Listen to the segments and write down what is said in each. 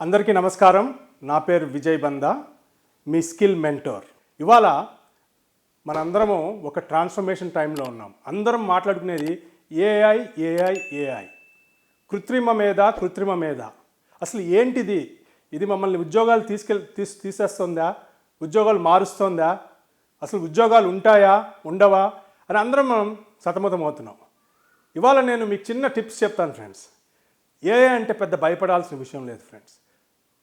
అందరికీ నమస్కారం. నా పేరు విజయ్ బందా మీ స్కిల్ మెంటోర్. ఇవాళ మనందరము ఒక ట్రాన్స్ఫర్మేషన్ టైంలో ఉన్నాం. అందరం మాట్లాడుకునేది ఏఐ ఏఐ ఏఐ కృత్రిమ మీద కృత్రిమ మీద అసలు ఏంటిది? ఇది మమ్మల్ని ఉద్యోగాలు తీసుకెళ్ తీసి తీసేస్తుందా? ఉద్యోగాలు మారుస్తుందా? అసలు ఉద్యోగాలు ఉంటాయా? ఉండవా? అని అందరం మనం సతమతం అవుతున్నాం ఇవాళ నేను మీకు చిన్న టిప్స్ చెప్తాను ఫ్రెండ్స్. ఏఐ అంటే పెద్ద భయపడాల్సిన విషయం లేదు ఫ్రెండ్స్.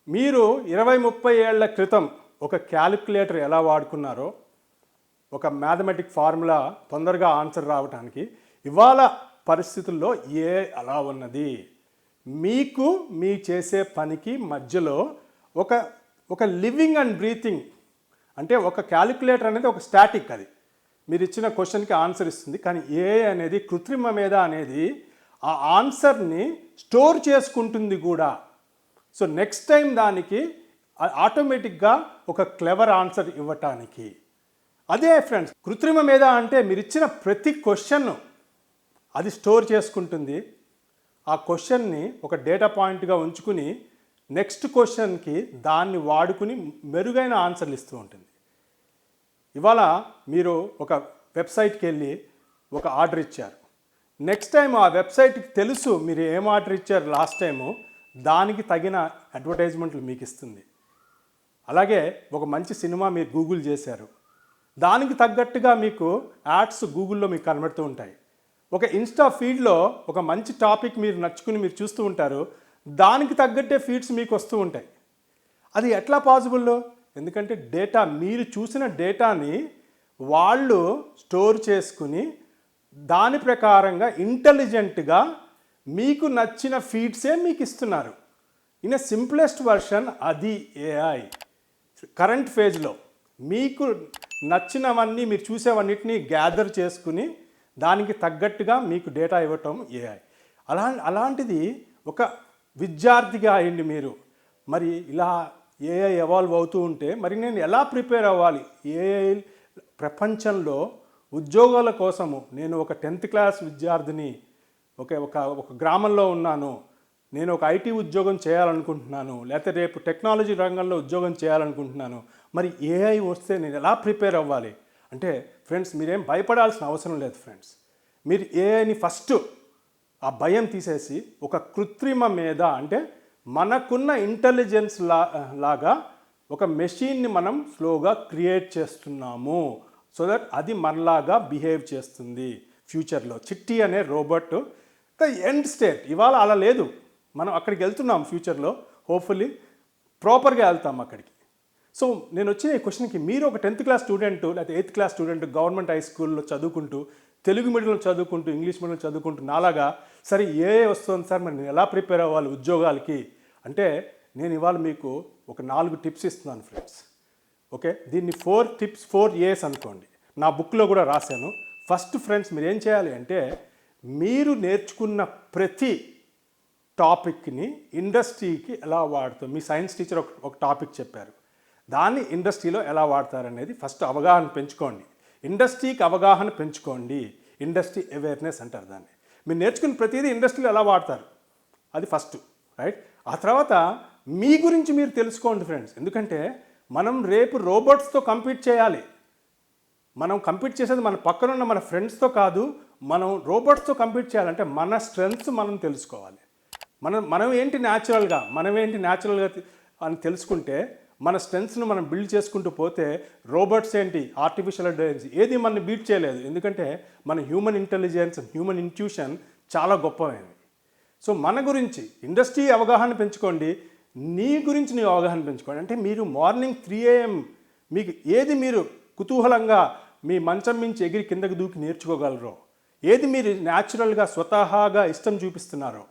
మీరు ఇరవై ముప్పై ఏళ్ళ క్రితం ఒక క్యాలిక్యులేటర్ ఎలా వాడుకున్నారో ఒక మ్యాథమెటిక్ ఫార్ములా తొందరగా ఆన్సర్ రావడానికి ఇవాళ పరిస్థితుల్లో ఏ అలా ఉన్నది? మీకు మీ చేసే పనికి మధ్యలో ఒక ఒక లివింగ్ అండ్ బ్రీతింగ్ అంటే ఒక క్యాలిక్యులేటర్ అనేది ఒక స్టాటిక్ అది. మీరు ఇచ్చిన క్వశ్చన్కి ఆన్సర్ ఇస్తుంది కానీ ఏ అనేది కృత్రిమ మీద అనేది ఆ ఆన్సర్ని స్టోర్ చేసుకుంటుంది కూడా. సో నెక్స్ట్ టైం దానికి ఆటోమేటిక్గా ఒక క్లెవర్ ఆన్సర్ ఇవ్వటానికి. అదే ఫ్రెండ్స్ కృత్రిమ మీద అంటే మీరు ఇచ్చిన ప్రతి క్వశ్చన్ అది స్టోర్ చేసుకుంటుంది. ఆ క్వశ్చన్ని ఒక డేటా పాయింట్గా ఉంచుకుని నెక్స్ట్ క్వశ్చన్కి దాన్ని వాడుకుని మెరుగైన ఆన్సర్లు ఇస్తూ ఉంటుంది. ఇవాళ మీరు ఒక వెబ్సైట్కి వెళ్ళి ఒక ఆర్డర్ ఇచ్చారు. నెక్స్ట్ టైం ఆ వెబ్సైట్కి తెలుసు మీరు ఏం ఆర్డర్ ఇచ్చారు లాస్ట్ టైము దానికి తగిన అడ్వర్టైజ్మెంట్లు మీకు ఇస్తుంది. అలాగే ఒక మంచి సినిమా మీరు గూగుల్ చేశారు. దానికి తగ్గట్టుగా మీకు యాడ్స్ గూగుల్లో మీకు కనబడుతూ ఉంటాయి. ఒక ఇన్స్టా ఫీడ్లో ఒక మంచి టాపిక్ మీరు నచ్చుకుని మీరు చూస్తూ ఉంటారు. దానికి తగ్గట్టే ఫీడ్స్ మీకు వస్తూ ఉంటాయి. అది ఎట్లా పాసిబుల్? ఎందుకంటే డేటా మీరు చూసిన డేటాని వాళ్ళు స్టోర్ చేసుకుని దాని ప్రకారంగా ఇంటెలిజెంట్గా మీకు నచ్చిన ఫీడ్సే మీకు ఇస్తున్నారు ఇన్ సింప్లెస్ట్ వర్షన్ అది ఏఐ కరెంట్ ఫేజ్లో మీకు నచ్చినవన్నీ మీరు చూసేవన్నిటిని గ్యాదర్ చేసుకుని దానికి తగ్గట్టుగా మీకు డేటా ఇవ్వటం ఏఐ అలా అలాంటిది ఒక విద్యార్థిగా అయ్యండి మీరు. మరి ఇలా ఏఐ ఎవాల్వ్ అవుతూ ఉంటే మరి నేను ఎలా ప్రిపేర్ అవ్వాలి? ఏఐ ప్రపంచంలో ఉద్యోగాల కోసము నేను ఒక టెన్త్ క్లాస్ విద్యార్థిని ఓకే ఒక ఒక గ్రామంలో ఉన్నాను. నేను ఒక ఐటీ ఉద్యోగం చేయాలనుకుంటున్నాను. లేకపోతే రేపు టెక్నాలజీ రంగంలో ఉద్యోగం చేయాలనుకుంటున్నాను. మరి ఏఐ వస్తే నేను ఎలా ప్రిపేర్ అవ్వాలి? అంటే ఫ్రెండ్స్ మీరేం భయపడాల్సిన అవసరం లేదు ఫ్రెండ్స్. మీరు ఏఐని ఫస్ట్ ఆ భయం తీసేసి ఒక కృత్రిమ మీద అంటే మనకున్న ఇంటెలిజెన్స్ లా లాగా ఒక మెషిన్ని మనం స్లోగా క్రియేట్ చేస్తున్నాము. సో దట్ అది మనలాగా బిహేవ్ చేస్తుంది. ఫ్యూచర్లో చిట్టి అనే రోబోట్ ఎండ్ స్టేట్. ఇవాళ అలా లేదు. మనం అక్కడికి వెళ్తున్నాం ఫ్యూచర్లో. హోప్ఫుల్లీ ప్రాపర్గా వెళ్తాం అక్కడికి. సో నేను వచ్చిన ఈ క్వశ్చన్కి మీరు ఒక టెన్త్ క్లాస్ స్టూడెంట్ లేకపోతే eighth class student government high స్కూల్లో చదువుకుంటూ తెలుగు మీడియంలో చదువుకుంటూ ఇంగ్లీష్ మీడియంలో చదువుకుంటూ నాలాగా సరే ఏ వస్తుంది సార్? మరి నేను ఎలా ప్రిపేర్ అవ్వాలి ఉద్యోగాలకి? అంటే నేను ఇవాళ మీకు ఒక నాలుగు టిప్స్ ఇస్తున్నాను ఫ్రెండ్స్. ఓకే? దీన్ని ఫోర్ టిప్స్ ఫోర్ ఏస్ అనుకోండి. నా బుక్లో కూడా రాశాను. ఫస్ట్ ఫ్రెండ్స్ మీరు ఏం చేయాలి అంటే మీరు నేర్చుకున్న ప్రతి టాపిక్ని ఇండస్ట్రీకి ఎలా వాడుతాం మీ సైన్స్ టీచర్ ఒక ఒక టాపిక్ చెప్పారు. దాన్ని ఇండస్ట్రీలో ఎలా వాడతారనేది ఫస్ట్ అవగాహన పెంచుకోండి. ఇండస్ట్రీకి అవగాహన పెంచుకోండి. ఇండస్ట్రీ అవేర్నెస్ అంటారు దాన్ని. మీరు నేర్చుకున్న ప్రతిదీ ఇండస్ట్రీలో ఎలా వాడతారు? అది ఫస్ట్ రైట్? ఆ తర్వాత మీ గురించి మీరు తెలుసుకోండి ఫ్రెండ్స్. ఎందుకంటే మనం రేపు రోబోట్స్తో కంపీట్ చేయాలి. మనం కంపీట్ చేసేది మన పక్కనున్న మన ఫ్రెండ్స్తో కాదు మనం రోబోట్స్తో కంపీట్ చేయాలంటే మన స్ట్రెంగ్స్ మనం తెలుసుకోవాలి. మనం మనం ఏంటి న్యాచురల్గా మనం ఏంటి న్యాచురల్గా అని తెలుసుకుంటే మన స్ట్రెంగ్స్ను మనం బిల్డ్ చేసుకుంటూ పోతే రోబోట్స్ ఏంటి ఆర్టిఫిషియల్ ఇంటెలిజెన్స్ ఏది మనం బీట్ చేయలేదు. ఎందుకంటే మన హ్యూమన్ ఇంటెలిజెన్స్ హ్యూమన్ ఇంట్యూషన్ చాలా గొప్పమైనది సో మన గురించి ఇండస్ట్రీ అవగాహన పెంచుకోండి. నీ గురించి నీ అవగాహన పెంచుకోండి. అంటే మీరు మార్నింగ్ త్రీ ఏఎం మీకు ఏది మీరు కుతూహలంగా మీ మంచం మించి ఎగిరి కిందకి దూకి నేర్చుకోగలరో ఏది మీరు న్యాచురల్గా స్వతహాగా ఇష్టం చూపిస్తున్నారో.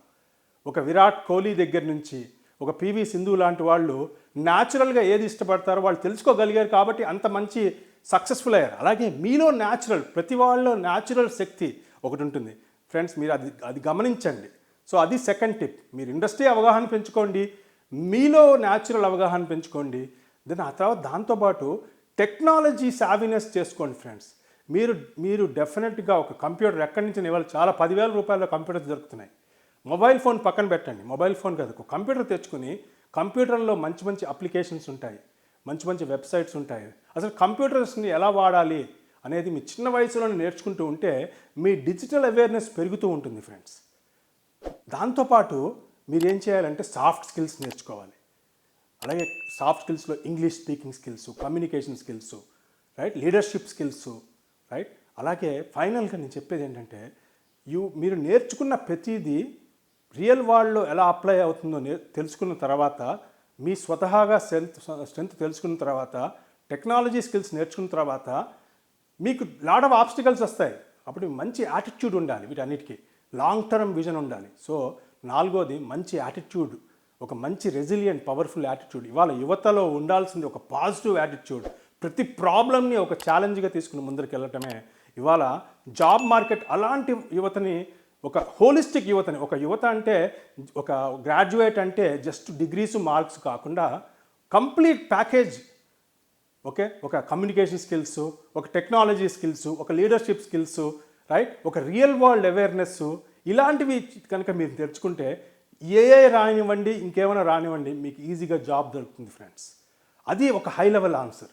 ఒక విరాట్ కోహ్లీ దగ్గర నుంచి ఒక పివి సింధు లాంటి వాళ్ళు న్యాచురల్గా ఏది ఇష్టపడతారో వాళ్ళు తెలుసుకోగలిగారు కాబట్టి అంత మంచి సక్సెస్ఫుల్ అయ్యారు. అలాగే మీలో న్యాచురల్ ప్రతి వాళ్ళలో న్యాచురల్ శక్తి ఒకటి ఉంటుంది. ఫ్రెండ్స్ మీరు అది అది గమనించండి. సో అది సెకండ్ టిప్. మీరు ఇండస్ట్రీ అవగాహన పెంచుకోండి. మీలో న్యాచురల్ అవగాహన పెంచుకోండి. దెన్ ఆ తర్వాత దాంతోపాటు టెక్నాలజీ సావినెస్ చేసుకోండి ఫ్రెండ్స్. మీరు మీరు డెఫినెట్గా ఒక కంప్యూటర్ ఎక్కడి నుంచి ఇవాళ చాలా పదివేల రూపాయల కంప్యూటర్స్ దొరుకుతున్నాయి. మొబైల్ ఫోన్ పక్కన పెట్టండి. మొబైల్ ఫోన్ కాదు ఒక కంప్యూటర్ తెచ్చుకుని కంప్యూటర్లో మంచి మంచి అప్లికేషన్స్ ఉంటాయి. మంచి మంచి వెబ్సైట్స్ ఉంటాయి. అసలు కంప్యూటర్స్ని ఎలా వాడాలి అనేది మీ చిన్న వయసులోనే నేర్చుకుంటూ ఉంటే మీ డిజిటల్ అవేర్నెస్ పెరుగుతూ ఉంటుంది ఫ్రెండ్స్. దాంతోపాటు మీరు ఏం చేయాలంటే సాఫ్ట్ స్కిల్స్ నేర్చుకోవాలి. అలాగే soft స్కిల్స్లో English speaking skills communication skills right leadership skills right అలాగే ఫైనల్గా నేను చెప్పేది ఏంటంటే యూ మీరు నేర్చుకున్న ప్రతిదీ రియల్ వరల్డ్లో ఎలా అప్లై అవుతుందో తెలుసుకున్న తర్వాత మీ స్వతహాగా స్ట్రెంత్ స్ట్రెంత్ తెలుసుకున్న తర్వాత టెక్నాలజీ స్కిల్స్ నేర్చుకున్న తర్వాత మీకు లాడ్ ఆఫ్ ఆబ్స్టికల్స్ వస్తాయి. అప్పుడు మంచి యాటిట్యూడ్ ఉండాలి వీటన్నిటికీ. లాంగ్ టర్మ్ విజన్ ఉండాలి. సో నాలుగోది మంచి యాటిట్యూడ్ ఒక మంచి రెసిలియంట్ పవర్ఫుల్ యాటిట్యూడ్ ఇవాళ యువతలో ఉండాల్సింది ఒక పాజిటివ్ యాటిట్యూడ్ ప్రతి ప్రాబ్లమ్ని ఒక ఛాలెంజ్గా తీసుకుని ముందరికి వెళ్ళటమే ఇవాళ జాబ్ మార్కెట్ అలాంటి యువతని ఒక హోలిస్టిక్ యువతని ఒక యువత అంటే ఒక గ్రాడ్యుయేట్ అంటే జస్ట్ డిగ్రీస్ మార్క్స్ కాకుండా కంప్లీట్ ప్యాకేజ్. ఓకే? ఒక కమ్యూనికేషన్ స్కిల్స్ ఒక టెక్నాలజీ స్కిల్స్ ఒక లీడర్షిప్ స్కిల్స్ రైట్? ఒక రియల్ వరల్డ్ అవేర్నెస్ ఇలాంటివి కనుక మీరు తెచ్చుకుంటే ఏ రానివ్వండి ఇంకేమైనా రానివ్వండి మీకు ఈజీగా జాబ్ దొరుకుతుంది ఫ్రెండ్స్. అది ఒక high level answer.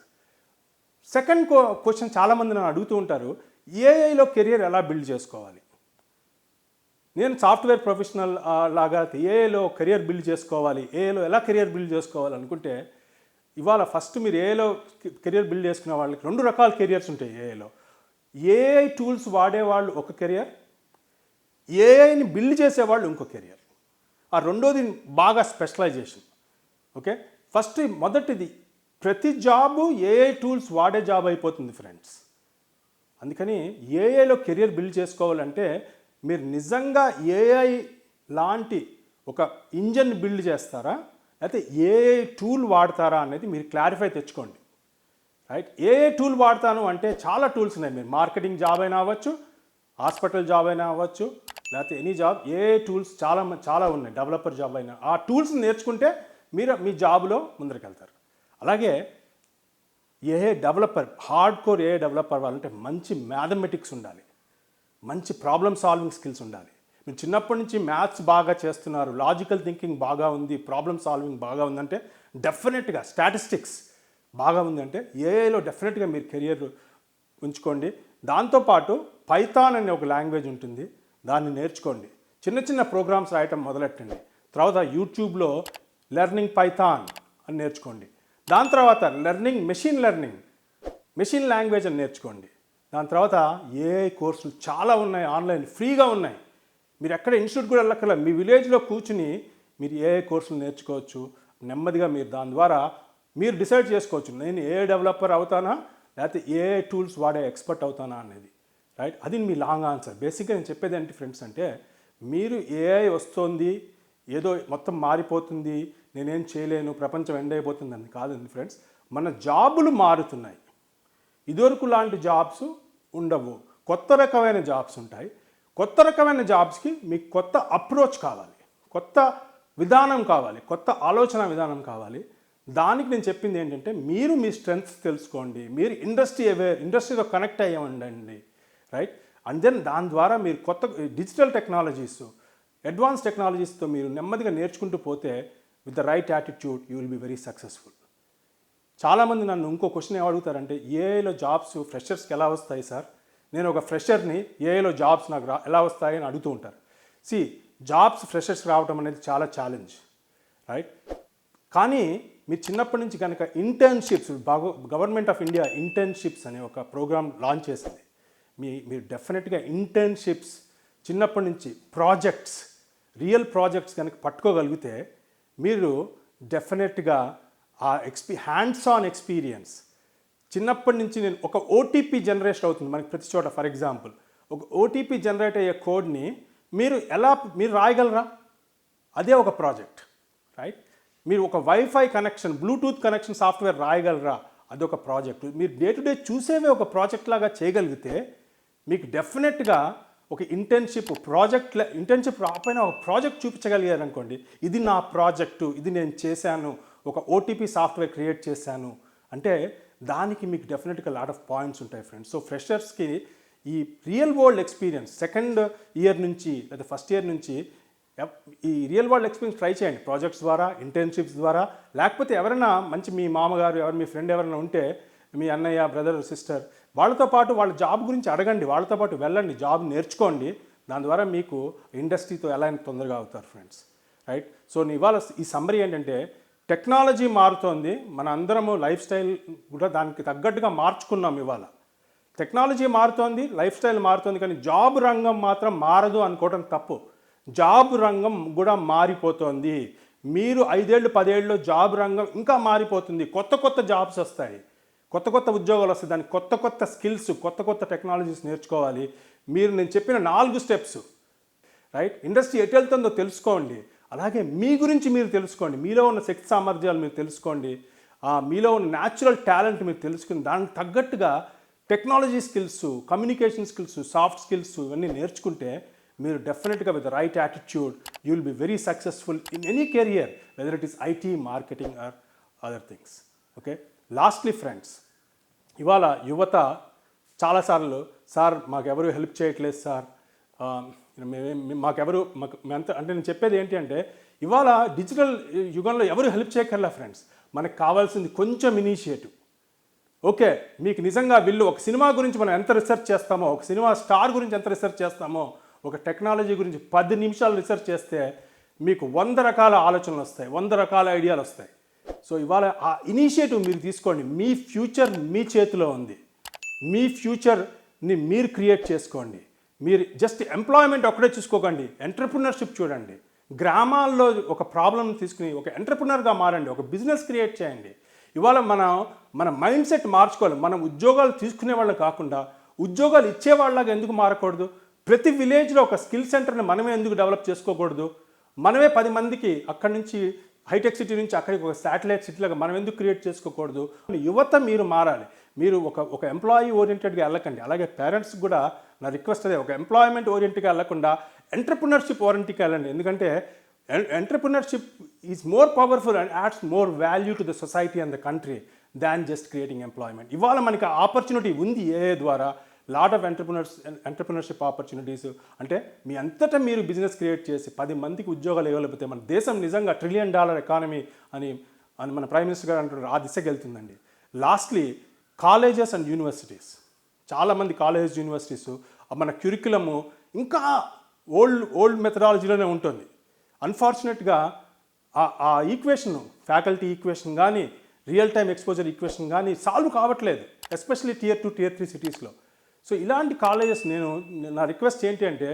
Second question చాలామంది నన్ను అడుగుతూ ఉంటారు ఏఐలో కెరియర్ ఎలా బిల్డ్ చేసుకోవాలి? నేను సాఫ్ట్వేర్ ప్రొఫెషనల్ లాగా ఏఏలో కెరియర్ బిల్డ్ చేసుకోవాలి ఏఏలో ఎలా కెరియర్ బిల్డ్ చేసుకోవాలి అనుకుంటే ఇవాళ ఫస్ట్ మీరు ఏఏలో కెరియర్ బిల్డ్ చేసుకునే వాళ్ళకి రెండు రకాల కెరియర్స్ ఉంటాయి ఏఏలో ఏఐ టూల్స్ వాడేవాళ్ళు ఒక కెరియర్ ఏఐని బిల్డ్ చేసేవాళ్ళు ఇంకో కెరియర్. ఆ రెండోది బాగా స్పెషలైజేషన్. ఓకే? ఫస్ట్ మొదటిది ప్రతి జాబు ఏఏ టూల్స్ వాడే జాబ్ అయిపోతుంది ఫ్రెండ్స్. అందుకని ఏఐలో కెరియర్ బిల్డ్ చేసుకోవాలంటే మీరు నిజంగా ఏఐ లాంటి ఒక ఇంజన్ బిల్డ్ చేస్తారా? లేకపోతే ఏఐ టూల్ వాడతారా అనేది మీరు క్లారిఫై తెచ్చుకోండి. రైట్? ఏ టూల్ వాడతాను అంటే చాలా టూల్స్ ఉన్నాయి. మీరు మార్కెటింగ్ జాబ్ అయినా అవ్వచ్చు హాస్పిటల్ జాబ్ అయినా అవ్వచ్చు లేకపోతే ఎనీ జాబ్ ఏ టూల్స్ చాలా చాలా ఉన్నాయి. డెవలపర్ జాబ్ అయినా. ఆ టూల్స్ నేర్చుకుంటే మీరు మీ జాబ్లో ముందరికి వెళ్తారు అలాగే a developer hard core a developer వాళ్ళంటే మంచి మ్యాథమెటిక్స్ ఉండాలి. మంచి ప్రాబ్లమ్ సాల్వింగ్ స్కిల్స్ ఉండాలి. మీరు చిన్నప్పటి నుంచి మ్యాథ్స్ బాగా చేస్తున్నారు లాజికల్ థింకింగ్ బాగా ఉంది ప్రాబ్లమ్ సాల్వింగ్ బాగా ఉందంటే డెఫినెట్గా స్టాటిస్టిక్స్ బాగా ఉందంటే ఏఐలో డెఫినెట్గా మీరు కెరియర్ ఉంచుకోండి. దాంతోపాటు పైథాన్ అనే ఒక లాంగ్వేజ్ ఉంటుంది దాన్ని నేర్చుకోండి. చిన్న చిన్న ప్రోగ్రామ్స్ రాయటం మొదలెట్టండి. తర్వాత యూట్యూబ్లో లెర్నింగ్ పైథాన్ అని నేర్చుకోండి. దాని తర్వాత learning machine learning. Machine language అని నేర్చుకోండి. దాని తర్వాత ఏఐ కోర్సులు చాలా ఉన్నాయి ఆన్లైన్ ఫ్రీగా ఉన్నాయి. మీరు ఎక్కడ ఇన్స్టిట్యూట్ కూడా వెళ్ళక్కర్లే మీ విలేజ్లో కూర్చుని మీరు ఏఐ కోర్సులు నేర్చుకోవచ్చు నెమ్మదిగా మీరు దాని ద్వారా మీరు డిసైడ్ చేసుకోవచ్చు. నేను ఏ డెవలపర్ అవుతానా లేకపోతే ఏఐ టూల్స్ వాడే ఎక్స్పర్ట్ అవుతానా అనేది. రైట్? అది మీ లాంగ్ ఆన్సర్. బేసిక్గా నేను చెప్పేది ఏంటి ఫ్రెండ్స్ అంటే మీరు ఏఐ వస్తుంది ఏదో మొత్తం మారిపోతుంది నేనేం చేయలేను ప్రపంచం ఎండ్ అయిపోతుందని కాదండి ఫ్రెండ్స్ మన జాబులు మారుతున్నాయి. ఇదివరకు లాంటి జాబ్స్ ఉండవు. కొత్త రకమైన జాబ్స్ ఉంటాయి. కొత్త రకమైన జాబ్స్కి మీకు కొత్త అప్రోచ్ కావాలి. కొత్త విధానం కావాలి. కొత్త ఆలోచన విధానం కావాలి. దానికి నేను చెప్పింది ఏంటంటే మీరు మీ స్ట్రెంగ్త్స్ తెలుసుకోండి. మీరు ఇండస్ట్రీ అవేర్ ఇండస్ట్రీతో కనెక్ట్ అయ్యి ఉండండి. రైట్ అండ్ దెన్ దాని ద్వారా మీరు కొత్త డిజిటల్ టెక్నాలజీస్ అడ్వాన్స్ టెక్నాలజీస్తో మీరు నెమ్మదిగా నేర్చుకుంటూ పోతే with the right attitude you will be very successful చాలామంది నన్ను ఇంకో క్వశ్చన్ ఏమడుగుతారంటే అడుగుతారంటే ఏఐలో జాబ్స్ ఫ్రెషర్స్కి ఎలా వస్తాయి సార్? నేను ఒక ఫ్రెషర్ని ఏఐలో జాబ్స్ నాకు రా ఎలా వస్తాయి అని అడుగుతూ ఉంటారు. సి జాబ్స్ ఫ్రెషర్స్ రావడం అనేది చాలా ఛాలెంజ్ రైట్ కానీ మీరు చిన్నప్పటి నుంచి కనుక internships government of India internships అనే ఒక ప్రోగ్రామ్ లాంచ్ చేసింది. మీ మీరు డెఫినెట్గా ఇంటర్న్షిప్స్ చిన్నప్పటి నుంచి ప్రాజెక్ట్స్ రియల్ ప్రాజెక్ట్స్ కనుక పట్టుకోగలిగితే మీరు డెఫినెట్గా ఆ ఎక్స్పీ హ్యాండ్స్ ఆన్ ఎక్స్పీరియన్స్ చిన్నప్పటి నుంచి నేను ఒక ఓటీపీ జనరేట్ అవుతుంది మనకి ప్రతి చోట. ఫర్ ఎగ్జాంపుల్ ఒక ఓటీపీ జనరేట్ అయ్యే కోడ్ని మీరు ఎలా మీరు రాయగలరా? అదే ఒక ప్రాజెక్ట్ రైట్ మీరు ఒక wifi connection Bluetooth connection software రాయగలరా? అదొక ప్రాజెక్ట్ మీరు డే టు డే చూసేవే ఒక ప్రాజెక్ట్ లాగా చేయగలిగితే మీకు డెఫినెట్గా ఒక ఇంటర్న్షిప్ ప్రాజెక్ట్ ఇంటర్న్షిప్ రాకపోయినా ఒక ప్రాజెక్ట్ చూపించగలిగారు అనుకోండి ఇది నా ప్రాజెక్టు ఇది నేను చేశాను ఒక ఓటీపీ సాఫ్ట్వేర్ క్రియేట్ చేశాను అంటే దానికి మీకు డెఫినెట్గా లాట్ ఆఫ్ పాయింట్స్ ఉంటాయి ఫ్రెండ్స్ సో ఫ్రెషర్స్కి ఈ real world experience second year నుంచి లేదా ఫస్ట్ ఇయర్ నుంచి ఈ రియల్ వరల్డ్ ఎక్స్పీరియన్స్ ట్రై చేయండి ప్రాజెక్ట్స్ ద్వారా ఇంటర్న్షిప్స్ ద్వారా. లేకపోతే ఎవరైనా మంచి మీ మామగారు ఎవరు మీ ఫ్రెండ్ ఎవరైనా ఉంటే మీ అన్నయ్య బ్రదర్ సిస్టర్ వాళ్ళతో పాటు వాళ్ళ జాబ్ గురించి అడగండి వాళ్ళతో పాటు వెళ్ళండి జాబ్ నేర్చుకోండి. దాని ద్వారా మీకు ఇండస్ట్రీతో ఎలా అయినా తొందరగా అవుతారు ఫ్రెండ్స్. రైట్? సో ఇవాళ ఈ సమ్మరీ ఏంటంటే టెక్నాలజీ మారుతోంది మన అందరము లైఫ్ స్టైల్ కూడా దానికి తగ్గట్టుగా మార్చుకున్నాం ఇవాళ. టెక్నాలజీ మారుతోంది లైఫ్ స్టైల్ మారుతోంది కానీ జాబ్ రంగం మాత్రం మారదు అనుకోవడం తప్పు. జాబ్ రంగం కూడా మారిపోతోంది. మీరు ఐదేళ్ళు పదేళ్ళు జాబ్ రంగం ఇంకా మారిపోతుంది. కొత్త కొత్త జాబ్స్ వస్తాయి. కొత్త కొత్త ఉద్యోగాలు వస్తాయి. దానికి కొత్త కొత్త స్కిల్స్ కొత్త కొత్త టెక్నాలజీస్ నేర్చుకోవాలి. మీరు నేను చెప్పిన నాలుగు స్టెప్స్. రైట్? ఇండస్ట్రీ ఎటు వెళ్తుందో తెలుసుకోండి. అలాగే మీ గురించి మీరు తెలుసుకోండి. మీలో ఉన్న శక్తి సామర్థ్యాలు మీరు తెలుసుకోండి. ఆ, మీలో ఉన్న న్యాచురల్ టాలెంట్ మీరు తెలుసుకుని దానికి తగ్గట్టుగా technology skills communication skills soft skills ఇవన్నీ నేర్చుకుంటే మీరు డెఫినెట్గా with right attitude you will be very successful in any career whether it is IT marketing or other things okay lastly friends ఇవాళ యువత చాలాసార్లు సార్ మాకెవరు హెల్ప్ చేయట్లేదు సార్. మాకెవరు మాకు ఎంత అంటే నేను చెప్పేది ఏంటి అంటే ఇవాళ డిజిటల్ యుగంలో ఎవరు హెల్ప్ చేయక్కర్లే ఫ్రెండ్స్? మనకు కావాల్సింది కొంచెం ఇనిషియేటివ్. ఓకే మీకు నిజంగా వీళ్ళు ఒక సినిమా గురించి మనం ఎంత రీసెర్చ్ చేస్తామో ఒక సినిమా స్టార్ గురించి ఎంత రీసెర్చ్ చేస్తామో ఒక టెక్నాలజీ గురించి పది నిమిషాలు రీసెర్చ్ చేస్తే మీకు వంద రకాల ఆలోచనలు వస్తాయి వంద రకాల ఐడియాలు వస్తాయి. సో ఇవాళ ఆ ఇనిషియేటివ్ మీరు తీసుకోండి. మీ ఫ్యూచర్ మీ చేతిలో ఉంది. మీ ఫ్యూచర్ని మీరు క్రియేట్ చేసుకోండి. మీరు జస్ట్ ఎంప్లాయ్మెంట్ ఒక్కడే చూసుకోకండి. ఎంటర్ప్రినర్షిప్ చూడండి. గ్రామాల్లో ఒక ప్రాబ్లం తీసుకుని ఒక ఎంటర్ప్రినర్గా మారండి. ఒక బిజినెస్ క్రియేట్ చేయండి. ఇవాళ మనం మన మైండ్ సెట్ మార్చుకోవాలి. మనం ఉద్యోగాలు తీసుకునే వాళ్ళు కాకుండా ఉద్యోగాలు ఇచ్చేవాళ్ళగా ఎందుకు మారకూడదు? ప్రతి విలేజ్లో ఒక స్కిల్ సెంటర్ని మనమే ఎందుకు డెవలప్ చేసుకోకూడదు? మనమే పది మందికి అక్కడి నుంచి హైటెక్ సిటీ నుంచి అక్కడికి ఒక శాటిలైట్ సిటీలాగా మనం ఎందుకు క్రియేట్ చేసుకోకూడదు? యువత మీరు మారాలి. మీరు ఒక ఒక ఎంప్లాయీ ఓరియంటెడ్గా వెళ్ళకండి. అలాగే పేరెంట్స్ కూడా నా రిక్వెస్ట్ అదే ఒక ఎంప్లాయ్మెంట్ ఓరియంట్గా వెళ్ళకుండా ఎంటర్ప్రినర్షిప్ ఓరియంట్కి వెళ్ళండి. ఎందుకంటే entrepreneurship is more powerful and adds more value to the society and the country than just creating employment ఇవాళ మనకి ఆపర్చునిటీ ఉంది ఏ ద్వారా. Lot of entrepreneurs entrepreneurship opportunities అంటే మీ అంతటా మీరు బిజినెస్ క్రియేట్ చేసి పది మందికి ఉద్యోగాలు ఇవ్వలేకపోతే మన దేశం నిజంగా ట్రిలియన్ డాలర్ ఎకానమీ అని అని మన ప్రైమ్ మినిస్టర్ గారు అంటున్నారు. ఆ దిశకి వెళ్తుందండి. లాస్ట్లీ కాలేజెస్ అండ్ యూనివర్సిటీస్ చాలామంది కాలేజెస్ యూనివర్సిటీస్ మన క్యూరికులము ఇంకా ఓల్డ్ ఓల్డ్ మెథడాలజీలోనే ఉంటుంది. అన్ఫార్చునేట్గా ఆ ఈక్వేషన్ ఫ్యాకల్టీ ఈక్వేషన్ కానీ రియల్ టైమ్ ఎక్స్పోజర్ ఈక్వేషన్ కానీ సాల్వ్ కావట్లేదు. Especially tier two tier three సిటీస్లో సో ఇలాంటి కాలేజెస్ నేను నా రిక్వెస్ట్ ఏంటి అంటే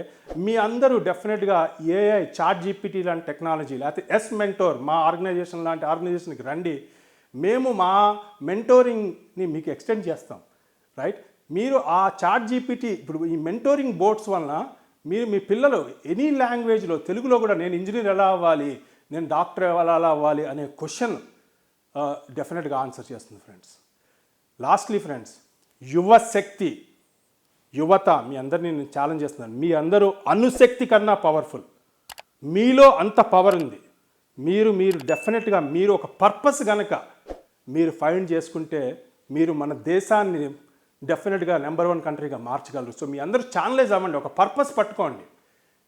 మీ అందరూ డెఫినెట్గా ఏఐ చాట్ జీపీటీ లాంటి టెక్నాలజీ లేకపోతే ఎస్ మెంటోర్ మా ఆర్గనైజేషన్ లాంటి ఆర్గనైజేషన్కి రండి. మేము మా మెంటోరింగ్ని మీకు ఎక్స్టెండ్ చేస్తాం రైట్ మీరు ఆ చాట్ జీపీటీ ఇప్పుడు ఈ మెంటోరింగ్ బోర్డ్స్ వలన మీరు మీ పిల్లలు ఎనీ లాంగ్వేజ్లో తెలుగులో కూడా నేను ఇంజనీర్ ఎలా అవ్వాలి నేను డాక్టర్ ఎలా అవ్వాలి అనే క్వశ్చన్ డెఫినెట్గా ఆన్సర్ చేస్తుంది ఫ్రెండ్స్ లాస్ట్లీ ఫ్రెండ్స్ యువ శక్తి. యువత మీ అందరినీ నేను ఛాలెంజ్ చేస్తున్నాను. మీ అందరూ అనుశక్తి కన్నా పవర్ఫుల్ మీలో అంత పవర్ ఉంది. మీరు మీరు డెఫినెట్గా మీరు ఒక పర్పస్ కనుక మీరు ఫైండ్ చేసుకుంటే మీరు మన దేశాన్ని డెఫినెట్గా నెంబర్ వన్ కంట్రీగా మార్చగలరు. సో మీ అందరూ ఛానలైజ్ అవ్వండి. ఒక పర్పస్ పట్టుకోండి.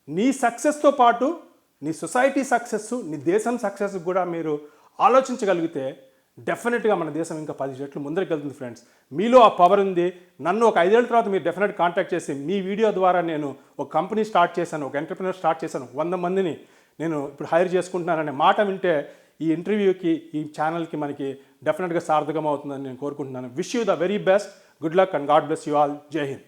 నీ సక్సెస్తో పాటు నీ సొసైటీ సక్సెస్ నీ దేశం సక్సెస్ కూడా మీరు ఆలోచించగలిగితే డెఫినెట్గా మన దేశం ఇంకా పది జట్లు ముందరికెళ్తుంది ఫ్రెండ్స్ మీలో ఆ పవర్ ఉంది. నన్ను ఒక ఐదేళ్ళ తర్వాత మీరు డెఫినెట్ కాంటాక్ట్ చేసి మీ వీడియో ద్వారా నేను ఒక కంపెనీ స్టార్ట్ చేశాను ఒక ఎంటర్ప్రినర్ స్టార్ట్ చేశాను. వంద మందిని నేను ఇప్పుడు హైర్ చేసుకుంటున్నాననే మాట వింటే ఈ ఇంటర్వ్యూకి ఈ ఛానల్కి మనకి డెఫినెట్గా సార్థకం అవుతుందని నేను కోరుకుంటున్నాను. Wish you the very best good luck and god bless you all జై హింద్